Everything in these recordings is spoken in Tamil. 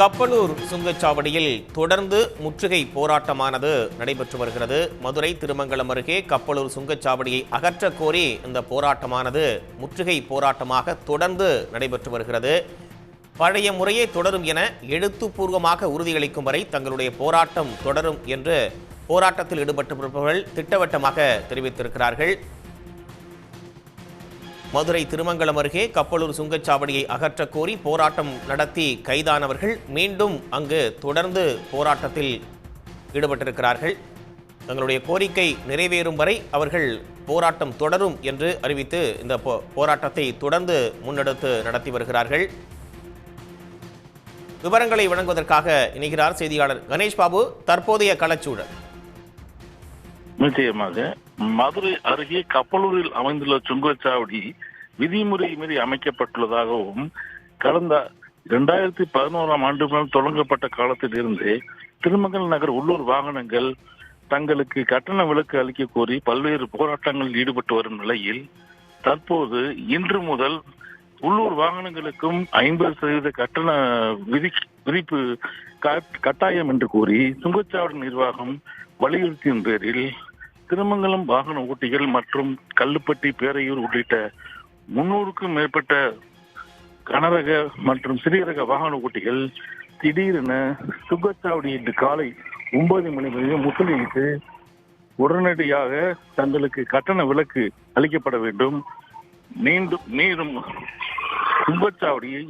கப்பலூர் சுங்கச்சாவடியில் தொடர்ந்து முற்றுகை போராட்டமானது நடைபெற்று வருகிறது. மதுரை திருமங்கலம் அருகே கப்பலூர் சுங்கச்சாவடியை அகற்ற கோரி இந்த போராட்டமானது முற்றுகை போராட்டமாக தொடர்ந்து நடைபெற்று வருகிறது. பழைய முறையே தொடரும் என எழுத்துப்பூர்வமாக உறுதியளிக்கும் வரை தங்களுடைய போராட்டம் தொடரும் என்று போராட்டத்தில் ஈடுபட்டிருப்பவர்கள் திட்டவட்டமாக தெரிவித்திருக்கிறார்கள். மதுரை திருமங்கலம் அருகே கப்பலூர் சுங்கச்சாவடியை அகற்றக் கோரி போராட்டம் நடத்தி கைதானவர்கள் மீண்டும் அங்கு தொடர்ந்து போராட்டத்தில் ஈடுபட்டிருக்கிறார்கள். தங்களுடைய கோரிக்கை நிறைவேறும் வரை அவர்கள் போராட்டம் தொடரும் என்று அறிவித்து இந்த போ- போராட்டத்தை தொடர்ந்து முன்னெடுத்து நடத்தி வருகிறார்கள். விவரங்களை வழங்குவதற்காக இணைகிறார் செய்தியாளர் கணேஷ் பாபு. தற்போதைய களச்சூழல் நிச்சயமாக மதுரை அருகே கப்பலூரில் அமைந்துள்ள சுங்கச்சாவடி விதிமுறை மீறி அமைக்கப்பட்டுள்ளதாகவும் கடந்த இரண்டாயிரத்தி பதினோராம் ஆண்டு முதல் தொடங்கப்பட்ட காலத்தில் இருந்து திருமங்கல் நகர் உள்ளூர் வாகனங்கள் தங்களுக்கு கட்டண விலக்கு அளிக்க கோரி பல்வேறு போராட்டங்களில் ஈடுபட்டு வரும் நிலையில் தற்போது இன்று முதல் உள்ளூர் வாகனங்களுக்கும் ஐம்பது சதவீத கட்டண விதி விதிப்பு கட்- கட்டாயம் என்று கூறி சுங்கச்சாவடி நிர்வாகம் வலியுறுத்தியின் பேரில் திருமங்கலம் வாகன ஓட்டிகள் மற்றும் கல்லுப்பட்டி பேரையூர் உள்ளிட்ட முன்னூறுக்கும் மேற்பட்ட கனரக மற்றும் சிறிய ரக வாகன ஓட்டிகள் திடீரென சுங்கச்சாவடி இன்று காலை ஒன்பது மணி வரையும் முற்றுகையிட்டு உடனடியாக தங்களுக்கு கட்டண விலக்கு அளிக்கப்பட வேண்டும். மீண்டும் மீண்டும் சுங்கச்சாவடியை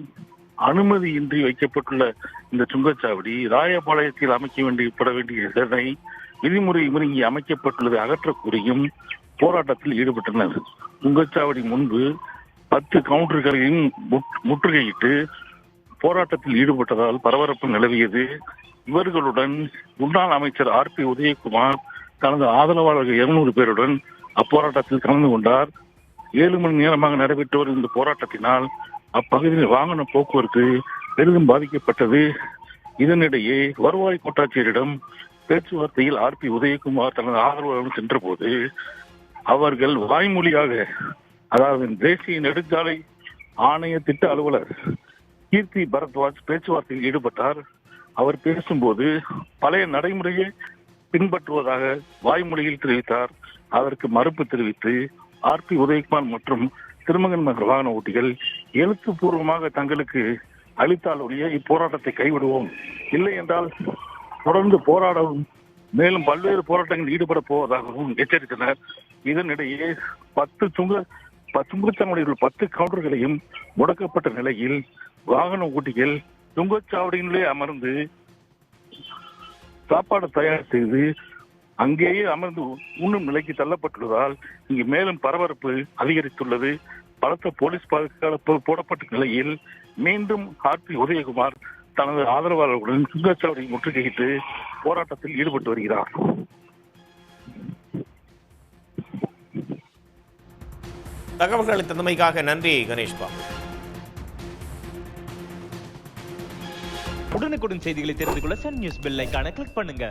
அனுமதியின்றி வைக்கப்பட்டுள்ள இந்த சுங்கச்சாவடி ராயபாளையத்தில் அமைக்க வேண்டியப்பட வேண்டிய இதனை விதிமுறை மீறி அமைக்கப்பட்டுள்ளது அகற்ற கூறியும் போராட்டத்தில் ஈடுபட்டனர். சுங்கச்சாவடி முன்பு பத்து கவுண்டர்களையும் முற்றுகையிட்டு போராட்டத்தில் ஈடுபட்டதால் பரபரப்பு நிலவியது. இவர்களுடன் முன்னாள் அமைச்சர் ஆர் பி உதயகுமார் தனது ஆதரவாளர்கள் இருநூறு பேருடன் அப்போராட்டத்தில் கலந்து கொண்டார். ஏழு மணி நேரமாக நடைபெற்று வரும் இந்த போராட்டத்தினால் அப்பகுதியில் வாகன போக்குவரத்து பெரிதும் பாதிக்கப்பட்டது. இதனிடையே வருவாய் கோட்டாட்சியரிடம் பேச்சுவார்த்தையில் ஆர் பி உதயகுமார் தனது ஆதரவாளர்கள் சென்றபோது அவர்கள் வாய்மொழியாக அதாவது தேசிய நெடுஞ்சாலை ஆணைய திட்ட அலுவலர் கீர்த்தி பரத்வாஜ் பேச்சுவார்த்தையில் ஈடுபட்டார். அவர் பேசும்போது பழைய நடைமுறையை பின்பற்றுவதாக வாய்மொழியில் தெரிவித்தார். அதற்கு மறுப்பு தெரிவித்து ஆர் பி உதயகுமார் மற்றும் திருமங்கன் வாகன ஓட்டிகள் எழுத்துப்பூர்வமாக தங்களுக்கு அளித்தால் ஒழிய இப்போராட்டத்தை கைவிடுவோம். இல்லை என்றால் தொடர்ந்து போராடவும் மேலும் பல்வேறு போராட்டங்களில் ஈடுபட போவதாகவும் எச்சரித்தனர். இதனிடையே பத்து சுங்க சுங்கச்சாவடியில் பத்து கவுண்டர்களையும் முடக்கப்பட்ட நிலையில் வாகன ஓட்டிகள் சுங்கச்சாவடியிலே அமர்ந்து சாப்பாடு தயார் செய்து அங்கேயே அமர்ந்து உண்ணும் நிலைக்கு தள்ளப்பட்டுள்ளதால் இங்கு மேலும் பரபரப்பு அதிகரித்துள்ளது. பலத்த போலீஸ் பாதுகாப்பு போடப்பட்ட நிலையில் மீண்டும் ஆர்பி உதயகுமார் தனது ஆதரவாளர்களுடன் சுங்கச்சாவடியை முற்றுகையிட்டு போராட்டத்தில் ஈடுபட்டு வருகிறார். தகவல்களை தந்தமைக்காக நன்றி கணேஷ் பாபு. உடனுக்குடன் செய்திகளை தெரிந்து கொள்ள சன் நியூஸ் பெல் ஐகானை கிளிக் பண்ணுங்க.